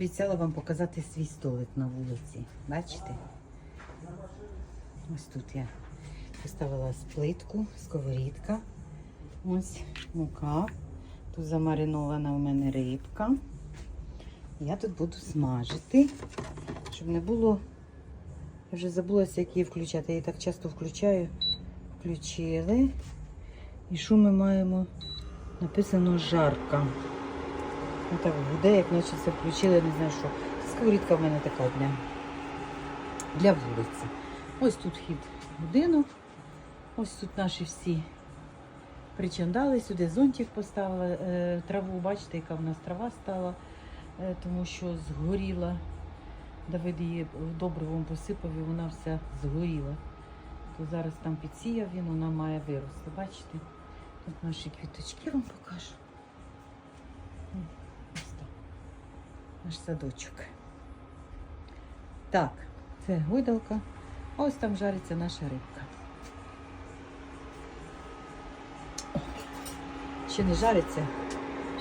обіцяла вам показати свій столик на вулиці. Бачите? Ось тут я поставила плитку, сковорідка. Ось мука. Тут замаринована у мене рибка. Я тут буду смажити, щоб не було. Я вже забулася, як її включати. Я її так часто включаю. Включили. І що ми маємо? Написано жарка. Ну так буде, як наче це включили, не знаю що. Сковорідка в мене така для, для вулиці. Ось тут вхід будинок. Ось тут наші всі причандали. Сюди зонтик поставила. Е, траву, бачите, яка в нас трава стала, е, тому що згоріла. Давид її добривом посипав і вона вся згоріла. То зараз там підсіяв він, вона має вирости. Бачите? Тут наші квіточки вам покажу. М, Ось так. Наш садочок. Так, це гойдалка. Ось там жариться наша рибка. О, Ще не жариться,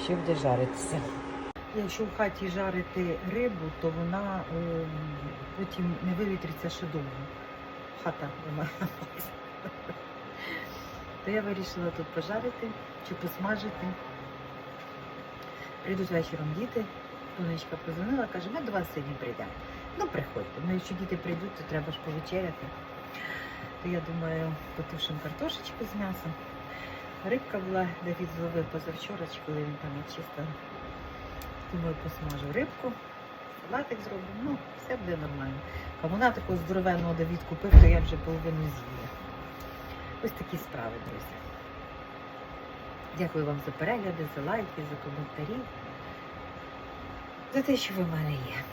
ще буде жаритися. Якщо в хаті жарити рибу, то вона е, потім не вивітриться ще довго. Хата вона. То я вирішила тут пожарити чи посмажити. Прийдуть вечором діти. Донечка позвонила, каже, ми до вас сьогодні прийдемо. Ну, приходьте. Ну, якщо діти прийдуть, то треба ж повечеряти. То я думаю, потушимо картошечку з м'ясом. Рибка була, Давід зловив позавчора, коли він там чисто. Думаю, посмажу рибку, салатик зроблю, ну, все буде нормально. Кавуна такого здоровенного Давід купив, то я вже половину з'їла. Ось такі справи, друзі. Дякую вам за перегляди, за лайки, за коментарі. За те, що ви в мене є.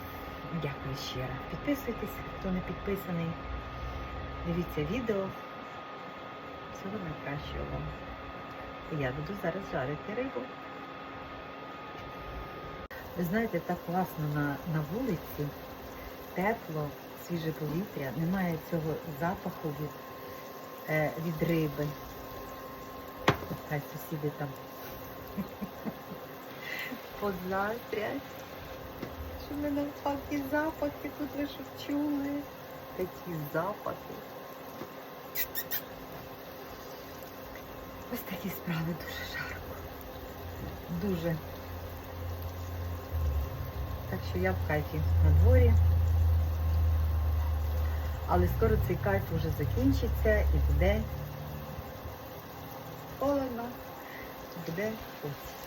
Дякую раз. Підписуйтесь, хто не підписаний. Дивіться відео. Всього найкращого вам. Я буду зараз жарити рибу. Ви знаєте, так класно на, на вулиці, тепло, свіже повітря, немає цього запаху від, е, від риби. Хай сусіди там позаздрять. Що в мене такі запахи, тут ви що чули? Такі запахи. Ось такі справи дуже жарко. Дуже. Так що я в кайфі на дворі. Але скоро цей кайф вже закінчиться і буде холодно, буде осінь.